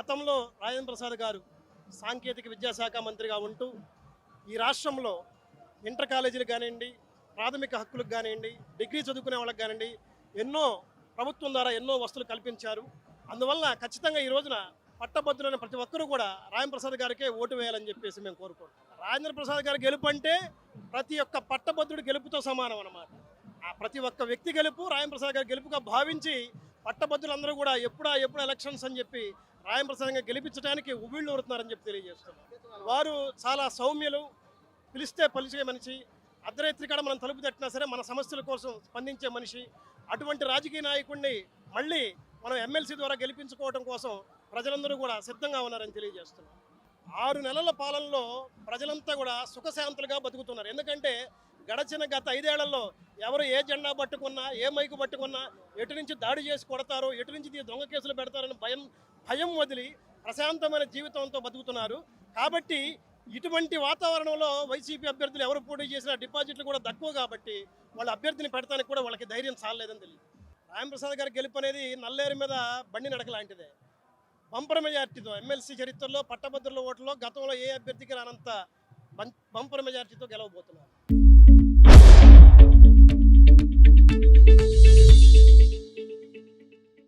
గతంలో రాజేంద్ర ప్రసాద్ గారు సాంకేతిక విద్యాశాఖ మంత్రిగా ఉంటూ ఈ రాష్ట్రంలో ఇంటర్ కాలేజీలు కానివ్వండి ప్రాథమిక హక్కులకు కానివ్వండి డిగ్రీ చదువుకునే వాళ్ళకి కానివ్వండి ఎన్నో ప్రభుత్వం ద్వారా ఎన్నో వస్తువులు కల్పించారు. అందువల్ల ఖచ్చితంగా ఈ రోజున పట్టభద్రులైన ప్రతి ఒక్కరూ కూడా రాజేంద్ర ప్రసాద్ గారికే ఓటు వేయాలని చెప్పేసి మేము కోరుకుంటాం రాజేంద్ర ప్రసాద్ గారి గెలుపు అంటే ప్రతి ఒక్క పట్టభద్రుడి గెలుపుతో సమానం అన్నమాట. ఆ ప్రతి ఒక్క వ్యక్తి గెలుపు రాజేంద్ర ప్రసాద్ గారి గెలుపుగా భావించి పట్టభద్రులందరూ కూడా ఎప్పుడా ఎప్పుడు ఎలక్షన్స్ అని చెప్పి రాజేంద్ర గెలిపించడానికి ఉబిళ్ళు ఊరుతున్నారని చెప్పి తెలియజేస్తున్నారు వారు చాలా సౌమ్యులు పిలిస్తే పలిచే మనిషి అర్ధరాత్రి కాడ మనం తలుపు తట్టినా సరే మన సమస్యల కోసం స్పందించే మనిషి అటువంటి రాజకీయ నాయకుడిని మళ్ళీ మనం ఎమ్మెల్సీ ద్వారా గెలిపించుకోవడం కోసం ప్రజలందరూ కూడా సిద్ధంగా ఉన్నారని తెలియజేస్తున్నాం. ఆరు నెలల పాలనలో ప్రజలంతా కూడా సుఖశాంతులుగా బతుకుతున్నారు. ఎందుకంటే గడచిన గత ఐదేళ్ళలో ఎవరు ఏ జెండా పట్టుకున్నా ఏ మైకు పట్టుకున్నా ఎటు నుంచి దాడి చేసి కొడతారో ఎటు నుంచి దొంగ కేసులు పెడతారని భయం భయం వదిలి ప్రశాంతమైన జీవితంతో బతుకుతున్నారు. కాబట్టి ఇటువంటి వాతావరణంలో వైసీపీ అభ్యర్థులు ఎవరు పోటీ చేసినా డిపాజిట్లు కూడా తక్కువ కాబట్టి వాళ్ళ అభ్యర్థిని పెడతానికి కూడా వాళ్ళకి ధైర్యం చాలలేదని తెలియదు. రామప్రసాద్ గారి గెలుపు అనేది నల్లేరు మీద బండి నడక లాంటిదే. బంపర్ మెజార్టీతో ఎమ్మెల్సీ చరిత్రలో పట్టభద్రుల ఓట్లలో గతంలో ఏ అభ్యర్థికి రానంత బంపర్ మెజార్టీతో గెలవబోతున్నారు. Thank you.